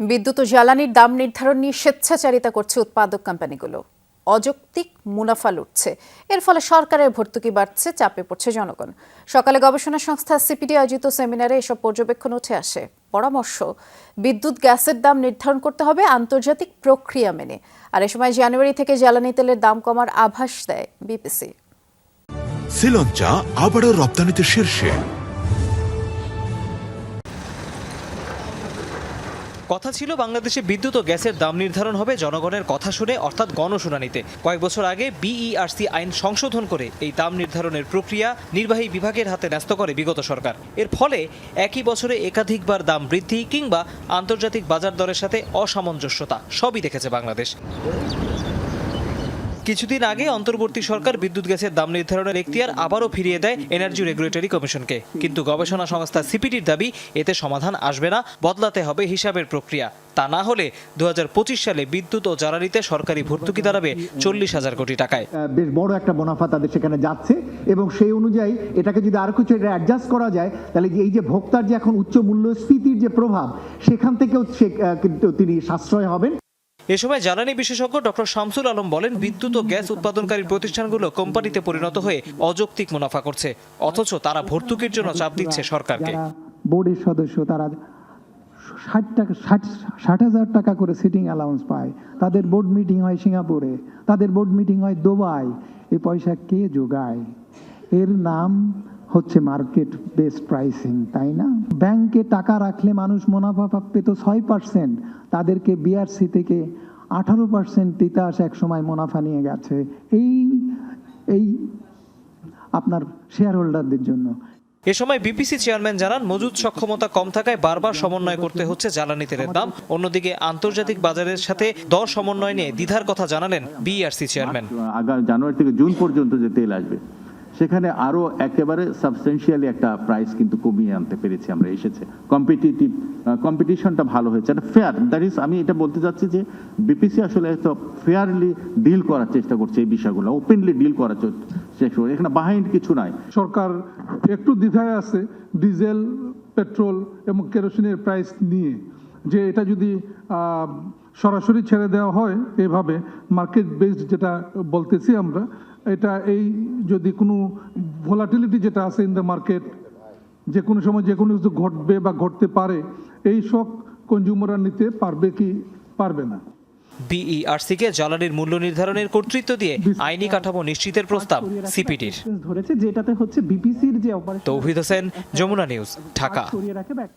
বিদ্যুৎ ও জ্বালানির দাম নির্ধারণ নিয়ে স্বেচ্ছাচারিতা করছে উৎপাদক কোম্পানিগুলো। অযৌক্তিক মুনাফা লুটছে। এর ফলে সরকারের ভর্তুকি বাড়ছে, চাপে পড়ছে জনগণ। সকালে গবেষণা সংস্থা সিপিডি আয়োজিত সেমিনারে এসব পর্যবেক্ষণ উঠে আসে। পরামর্শ, বিদ্যুৎ গ্যাসের দাম নির্ধারণ করতে হবে আন্তর্জাতিক প্রক্রিয়া মেনে। আর এ সময় জানুয়ারি থেকে জ্বালানি তেলের দাম কমার আভাস দেয় বিপিসি। শ্রীলঞ্চা আবারও রপ্তানিতে শীর্ষে। কথা ছিল বাংলাদেশে বিদ্যুৎ ও গ্যাসের দাম নির্ধারণ হবে জনগণের কথা শুনে, অর্থাৎ গণশুনানিতে। কয়েক বছর আগে বিইআরসি আইন সংশোধন করে এই দাম নির্ধারণের প্রক্রিয়া নির্বাহী বিভাগের হাতে ন্যস্ত করে বিগত সরকার। এর ফলে একই বছরে একাধিকবার দাম বৃদ্ধি কিংবা আন্তর্জাতিক বাজার দরের সাথে অসামঞ্জস্যতা, সবই দেখেছে বাংলাদেশ। কিছুদিন আগে অন্তর্বর্তী সরকার বিদ্যুৎ গ্যাসের দাম নির্ধারণের এখতিয়ার আবারও ফিরিয়ে দেয় এনার্জি রেগুলেটরি কমিশনকে কিন্তু গবেষণা সংস্থা সিপিটির দাবি, এতে সমাধান আসবে না, বদলাতে হবে হিসাবের প্রক্রিয়া। তা না হলে দু হাজার পঁচিশ সালে বিদ্যুৎ ও জ্বালানিতে সরকারি ভর্তুকি দাঁড়াবে চল্লিশ হাজার কোটি টাকায়। বেশ বড় একটা মুনাফা তাদের সেখানে যাচ্ছে এবং সেই অনুযায়ী এটাকে যদি আরও কিছু অ্যাডজাস্ট করা যায়, তাহলে এই যে ভোক্তার যে এখন উচ্চ মূল্যস্ফীতির যে প্রভাব, সেখান থেকেও তিনি সাশ্রয় হবেন। এ সময় জ্বালানি বিশেষজ্ঞ ডক্টর শামসুল আলম বলেন, বিদ্যুৎ ও গ্যাস উৎপাদনকারী প্রতিষ্ঠানগুলো কোম্পানিতে পরিণত হয়ে অযৌক্তিক মুনাফা করছে, অথচ তারা ভর্তুকির জন্য চাপ দিচ্ছে সরকারকে। বোর্ডের সদস্য, তারা ষাট টাকা, ষাট ষাট হাজার টাকা করে সিটিং অ্যালাউন্স পায়। তাদের বোর্ড মিটিং হয় সিঙ্গাপুরে, তাদের বোর্ড মিটিং হয় দুবাই। এই পয়সা কে যোগায় এর নাম হচ্ছে মার্কেট বেসড প্রাইসিং তাই না? ব্যাংকে টাকা রাখলে মানুষ মুনাফা পেত ছয় পার্সেন্ট তাদেরকে বিআরসি থেকে আঠারো পার্সেন্ট তিতাস এক সময় মুনাফা নিয়ে গেছে। এই এই আপনার শেয়ার হোল্ডারদের জন্য। এ সময় বিপিসি চেয়ারম্যান জানান মজুদ সক্ষমতা কম থাকায় বারবার সমন্বয় করতে হচ্ছে জ্বালানি তেলের দাম। অন্যদিকে আন্তর্জাতিক বাজারের সাথে দর সমন্বয় নিয়ে দ্বিধার কথা জানালেন বিআরসি চেয়ারম্যান আগামী জানুয়ারি থেকে জুন পর্যন্ত যে তেল আসবে সেখানে আরও একেবারে সাবস্টেন্সিয়ালি একটা প্রাইস কিন্তু কমিয়ে আনতে পেরেছি আমরা, এসেছে। কম্পিটিটিভ কম্পিটিশনটা ভালো হয়েছে। একটা ফেয়ার দ্যাট ইজ আমি এটা বলতে চাচ্ছি যে বিপিসি আসলে তো ফেয়ারলি ডিল করার চেষ্টা করছে এই বিষয়গুলো ওপেনলি ডিল করার চেষ্টা করছে। এখানে বাহাইন্ড কিছু নাই। সরকার একটু দ্বিধায় আছে ডিজেল, পেট্রোল এবং কেরোসিনের প্রাইস নিয়ে। যে এটা যদি সরাসরি ছেড়ে দেওয়া হয় এভাবে মার্কেট বেসড যেটা বলতেছি আমরা এটা এই যদি কোনো ভোলাটিলিটি যেটা আছে ইন দ্য মার্কেট যে কোনো সময় যে কোনো কিছু ঘটবে বা ঘটতে পারে এই শখ কনজিউমাররা নিতে পারবে কি পারবে না। বিইআরসিকে জ্বালানির মূল্য নির্ধারণের কর্তৃত্ব দিয়ে আইনি কাঠামো নিশ্চিতের প্রস্তাব সিপিটির ধরেছে যেটাতে হচ্ছে বিপিসির যে তৌহিদ হোসেন যমুনা নিউজ ঢাকা।